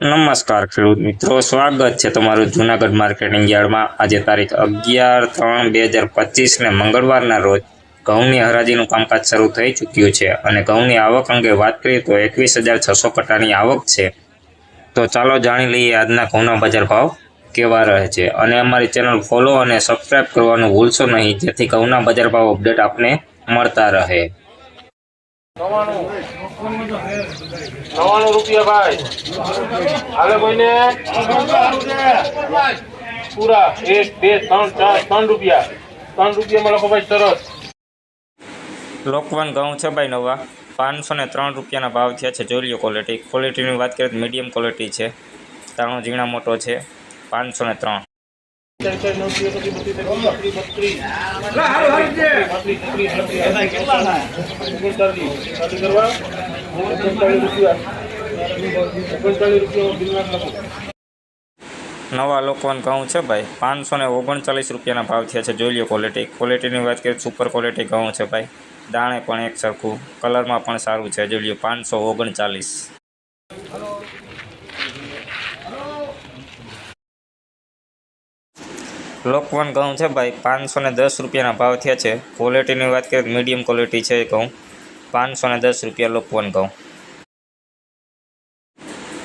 નમસ્કાર ખેડૂત મિત્રો, સ્વાગત છે તમારું જૂનાગઢ માર્કેટિંગ યાર્ડમાં. આજે તારીખ અગિયાર ત્રણ બે હજાર પચીસને મંગળવારના રોજ ઘઉંની હરાજીનું કામકાજ શરૂ થઈ ચૂક્યું છે અને ઘઉંની આવક અંગે વાત કરીએ તો એકવીસ હજાર છસો કટ્ટાની આવક છે. તો ચાલો જાણી લઈએ આજના ઘઉંના બજાર ભાવ કેવા રહે છે. અને અમારી ચેનલ ફોલો અને સબસ્ક્રાઇબ કરવાનું ભૂલશો નહીં, જેથી ઘઉંના બજાર ભાવ અપડેટ આપને મળતા રહે. નવાણું રૂપિયા ભાઈ. હાલે કોઈને? પૂરા. એક બે ત્રણ ચાર ત્રણ રૂપિયા. ત્રણ રૂપિયામાં લખો ભાઈ સરસ. લોકવાન ઘઉં છે ભાઈ નવા. પાંચસો ને ત્રણ રૂપિયાના ભાવ થયા છે જોઈ લો ક્વોલિટી ક્વોલિટીની વાત કરીએ તો મીડિયમ ક્વોલિટી છે. તાણો ઝીણા મોટો છે. પાંચસો ને ત્રણ. ચાર નવ લોકવાન ઘઉં છે ભાઈ, પાંચસો ને ઓગણચાલીસ રૂપિયાના ભાવ થયા છે. જોઈ લો ક્વોલિટી ક્વોલિટીની વાત કરીએ સુપર ક્વોલિટી ઘઉં છે ભાઈ. દાણે પણ એક સરખું, કલરમાં પણ સારું છે. જોઈ લો પાંચસો ઓગણચાલીસ. લોકવન ઘઉં છે ભાઈ, પાંચસો ને દસ રૂપિયાના ભાવ થયા છે. ક્વોલિટીની વાત કરીએ મીડિયમ ક્વોલિટી છે ઘઉં. પાંચસો ને દસ રૂપિયા લોકવન ઘઉં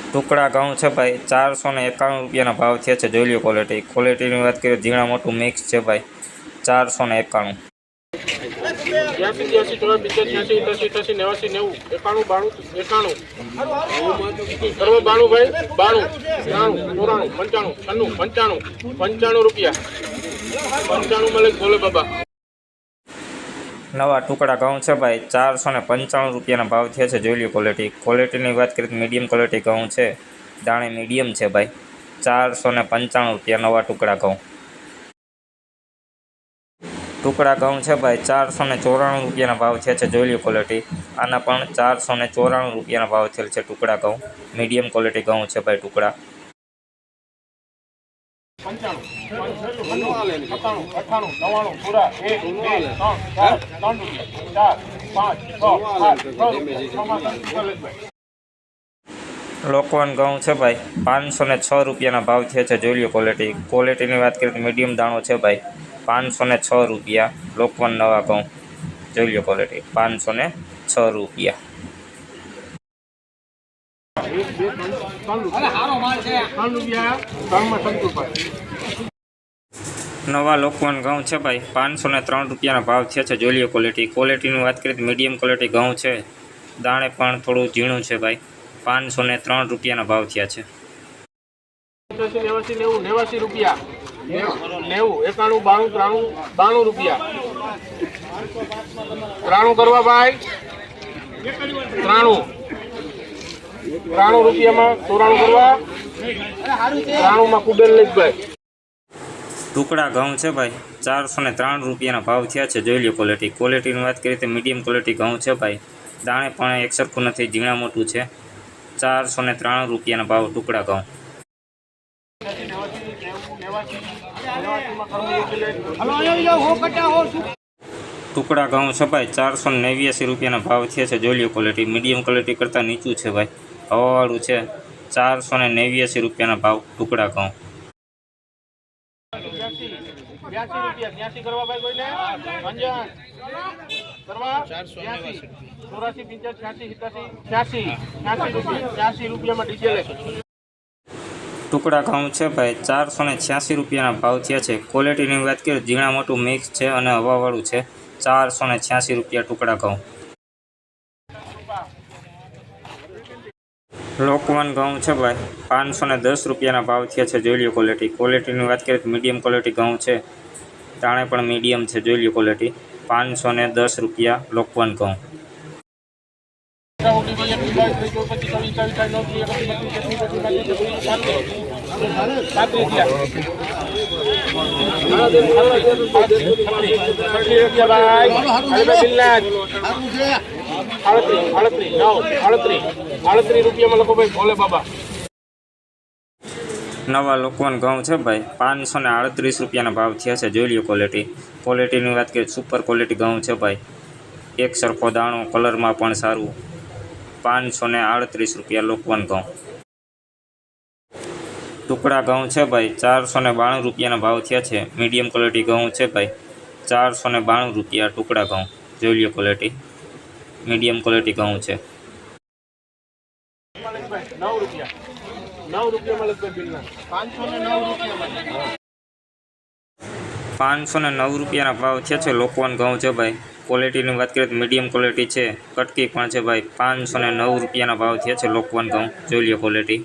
ટુકડા ઘઉં છે ભાઈ ચારસો ને એકાણું રૂપિયાના ભાવ થયા છે જોઈ લો ક્વોલિટી ક્વોલિટીની વાત કરીએ ઝીણા મોટું મિક્સ છે ભાઈ ચારસો ને એકાણું પંચાણું રૂપિયા પંચાણું મળે બોલે બાબા નવા ટુકડા ઘઉં છે ભાઈ. ચારસો ને પંચાણું રૂપિયાના ભાવ થયા છે. જોઈ લો ક્વોલિટી ક્વોલિટીની વાત કરીએ તો મીડિયમ ક્વોલિટી ઘઉં છે. દાણે મીડિયમ છે ભાઈ. ચારસો ને પંચાણું રૂપિયા નવા ટુકડા ઘઉં. ટુકડા ઘઉં છે ભાઈ. ચારસો ને ચોરાણું રૂપિયાના ભાવ થયા છે. જોઈ લો ક્વોલિટી આના પણ ચારસો ને ચોરાણું રૂપિયાના ભાવ થયેલ છે ટુકડા ઘઉં. મીડિયમ ક્વોલિટી ઘઉં છે ભાઈ ટુકડા. લોકવન ઘઉં છે ભાઈ. પાંચસો ને છ રૂપિયાના ભાવ થયા છે. જોઈ લો ક્વોલિટી ક્વોલિટીની વાત કરીએ તો મીડિયમ દાણો છે ભાઈ. પાંચસો ને છ રૂપિયા લોકવાન નવા ઘઉં. જોઈ લો ક્વોલિટી પાંચસો ને છ રૂપિયા એક બે ત્રણ ત્રણ રૂપિયા ત્રણ રૂપિયા ત્રણમાં સંતુભાઈ નવા લોકવાન ઘઉં છે ભાઈ. પાંચસો ને ત્રણ રૂપિયાના ભાવ છે જોઈ લો ક્વોલિટી ક્વોલિટીની વાત કરીએ તો મીડિયમ ક્વોલિટી ઘઉં છે. દાણે પણ થોડું ઝીણું છે ભાઈ. પાંચસો ને ત્રણ રૂપિયાના ભાવ થયા છે. રૂપિયા રૂપિયા ત્રાણું કરવા ભાઈ. ત્રાણું. ત્રાણું રૂપિયામાં ચોરાણું કરવા. ત્રાણુંમાં કુબેર ટુકડા ઘઉં છે ભાઈ. ચારસો ને ત્રણ રૂપિયાના ભાવ થયા છે. જોઈ લો ક્વોલિટી ક્વોલિટીની વાત કરીએ તો મીડિયમ ક્વોલિટી ઘઉં છે ભાઈ. દાણે પણ એક સરખું નથી, ઝીણા મોટું છે. ચારસો ને ત્રણ રૂપિયાના ભાવ ટુકડા ઘઉં. ટુકડા ઘઉં છે ભાઈ. ચારસો નેવ્યાસી રૂપિયાના ભાવ થયા છે. જોઈ લો ક્વોલિટી મીડિયમ ક્વોલિટી કરતાં નીચું છે ભાઈ. હવાવાળું છે. ચારસો ને નેવ્યાસી રૂપિયાના ભાવ ટુકડા ડીઝલ ટુકડા ઘઉં છે ભાઈ, ચારસો ને છ્યાસી રૂપિયાના ભાવ થયા છે. ક્વોલિટીની વાત કરીએ ઝીણા મોટું મિક્સ છે અને હવાવાળું છે. ચારસો ને છ્યાસી રૂપિયા ટુકડા ઘઉં લોકવન ઘઉં છે ભાઈ. પાંચસો ને દસ રૂપિયાના ભાવ થયા છે, જોઈ લો ક્વોલિટી ક્વોલિટીની વાત કરીએ તો મીડિયમ ક્વોલિટી ઘઉં છે. તાણે પણ મીડિયમ છે, જોઈ લો ક્વોલિટી પાંચસો ને દસ રૂપિયા લોકવન ઘઉં. આડત્રીસ રૂપિયામાં લખો ભાઈ ભોલે બાબા. નવા લોકવન ઘઉં છે ભાઈ. પાંચસો ને આડત્રીસ રૂપિયાના ભાવ થયા છે. જોઈ લો ક્વોલિટી ક્વોલિટીની વાત કરીએ સુપર ક્વોલિટી ઘઉં છે ભાઈ. એક સરખો દાણો કલરમાં પણ સારું. પાંચસો ને આડત્રીસ રૂપિયા લોકવન ઘઉં. ટુકડા ઘઉં છે ભાઈ. ચારસો ને બાણું રૂપિયાના ભાવ થયા છે. મીડિયમ ક્વોલિટી ઘઉં છે ભાઈ. ચારસો ને બાણું રૂપિયા ટુકડા ઘઉં. જોઈ લ્યો ક્વોલિટી મીડિયમ ક્વોલિટી ઘઉં છે. નવ રૂપિયા. નવ રૂપિયા મલેશભાઈ બિલના. પાંચસો ને નવ રૂપિયા પાંચસો ને નવ રૂપિયાના ભાવ થયા છે લોકવાન ઘઉં છે ભાઈ. ક્વોલિટીની વાત કરીએ તો મીડિયમ ક્વોલિટી છે કટકી પણ છે ભાઈ. પાંચસો ને નવ રૂપિયાના ભાવ થયા છે લોકવાન ઘઉં. જોઈ લ્યો ક્વોલિટી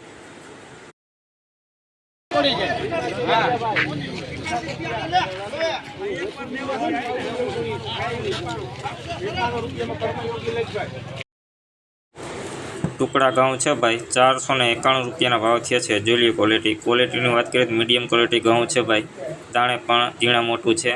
ટુકડા ઘઉં છે ભાઈ. ચારસો ને એકાણું રૂપિયાના ભાવ થયા છે જોઈ લ્યો ક્વોલિટી. ક્વોલિટીની વાત કરીએ તો મીડિયમ ક્વોલિટી ઘઉં છે ભાઈ. દાણે પણ ઝીણા મોટું છે.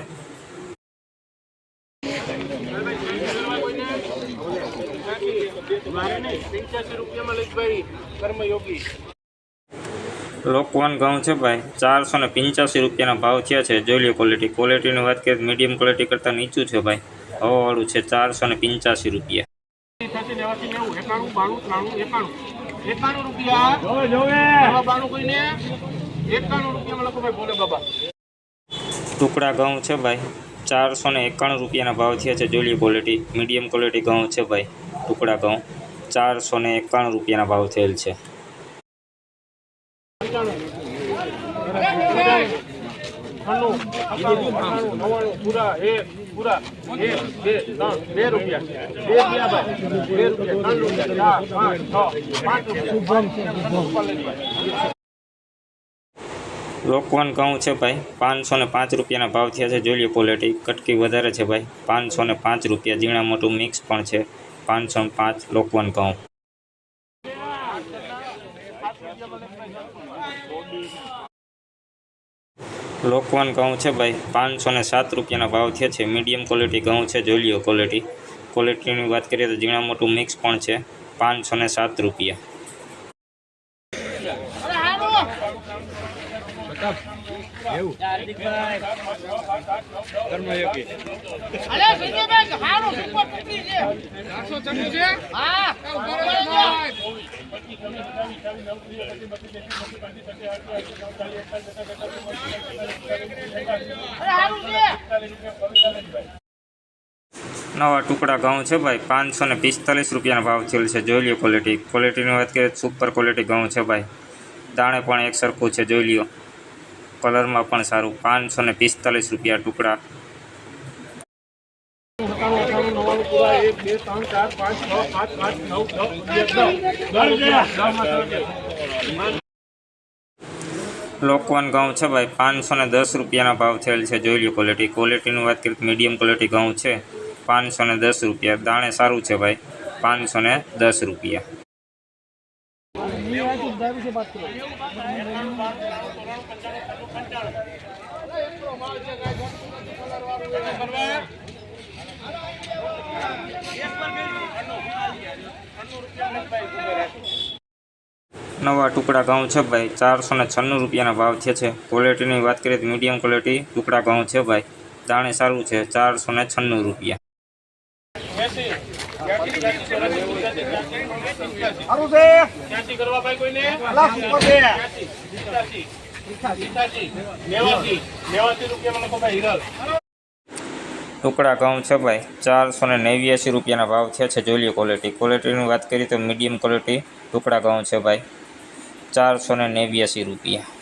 લોકવાન ઘઉં છે ભાઈ. ચારસો ને પંચ્યાસી રૂપિયાના ભાવ થયા છે જોઈ લ્યો ક્વોલિટી. ક્વોલિટીની વાત કરીએ તો મીડિયમ ક્વોલિટી કરતાં નીચું છે ભાઈ. હવાવાળું છે ચારસો ને પંચ્યાસી રૂપિયા. નેવાસી બાણું ત્રાણું એકાણું. એકાણું રૂપિયા. બાણું કોઈને? એકાણું રૂપિયામાં લખો ભાઈ ભોલે બાબા. ટુકડા ઘઉં છે ભાઈ. ચારસો ને એકાણું રૂપિયાના ભાવ થયા છે જોઈ ક્વોલિટી મીડિયમ ક્વોલિટી ઘઉં છે ભાઈ. ટુકડા ઘઉં. ચારસો ને એકાણું રૂપિયાના ભાવ થયેલ છે. અઠ્ઠાણું નવ્વાણું પૂરા એક પૂરા એક બે ત્રણ બે રૂપિયા બે રૂપિયા ભાઈ બે રૂપિયા ત્રણ રૂપિયા ચાર પાંચ છ પાંચ રૂપિયા. લોકવાન ઘઉં છે ભાઈ પાંચસો ને પાંચ રૂપિયાના ભાવ થયા છે. જોઈ લ્યો ક્વોલિટી કટકી વધારે છે ભાઈ પાંચસો ને પાંચ રૂપિયા ઝીણા મોટું મિક્સ પણ છે. પાંચસો ને પાંચ લોકવાન ઘઉં. લોકવાન ઘઉં છે ભાઈ, પાંચસો ને સાત રૂપિયાના ભાવ થયા છે. મીડિયમ ક્વોલિટી ઘઉં છે, જોઈ લ્યો ક્વોલિટી ક્વોલિટીની વાત કરીએ તો ઝીણા મોટું મિક્સ પણ છે, પાંચસો ને સાત રૂપિયા. અરે સંજયભાઈ હારું સુપર ટુકડી છે 400 છે હા અરે હારું છે નવા ટુકડા ઘઉં છે ભાઈ, પાંચસો ને પિસ્તાલીસ રૂપિયાના ભાવ થયેલ છે. જોઈ લ્યો ક્વોલિટી ક્વોલિટીની વાત કરીએ સુપર ક્વોલિટી ઘઉં છે ભાઈ. દાણે પણ એક સરખું છે, જોઈ લ્યો. કલરમાં પણ સારું. પાંચસો ને પિસ્તાલીસ રૂપિયા ટુકડા. એક બે ત્રણ ચાર પાંચ છ નવ દસ લોકવાન ઘઉં છે ભાઈ પાંચસો ને દસ રૂપિયાના ભાવ થયેલ છે જોઈ લ્યો ક્વોલિટી ક્વોલિટીની વાત કરીએ તો મીડિયમ ક્વોલિટી ઘઉં છે પાંચસો ને દસ રૂપિયા. દાણે સારું છે ભાઈ પાંચસો ને દસ રૂપિયા. નવા ટુકડા ઘઉં છે ભાઈ ચારસો ને છન્નું રૂપિયાના ભાવ થયા છે ક્વોલિટીની વાત કરીએ તો મીડિયમ ક્વોલિટી ટુકડા ઘઉં છે ભાઈ દાણે સારું છે ચારસો ને છન્નું રૂપિયા નેવાસી રૂપિયામાં લખો ભાઈ હિરલ ટુકડા ઘઉં છે ભાઈ. ચારસો ને નેવ્યાસી રૂપિયાના ભાવ થયા છે, જોઈ લઈએ ક્વોલિટી ક્વોલિટીની વાત કરીએ તો મીડિયમ ક્વોલિટી ટુકડા ઘઉં છે ભાઈ. ચારસો ને નેવ્યાસી રૂપિયા.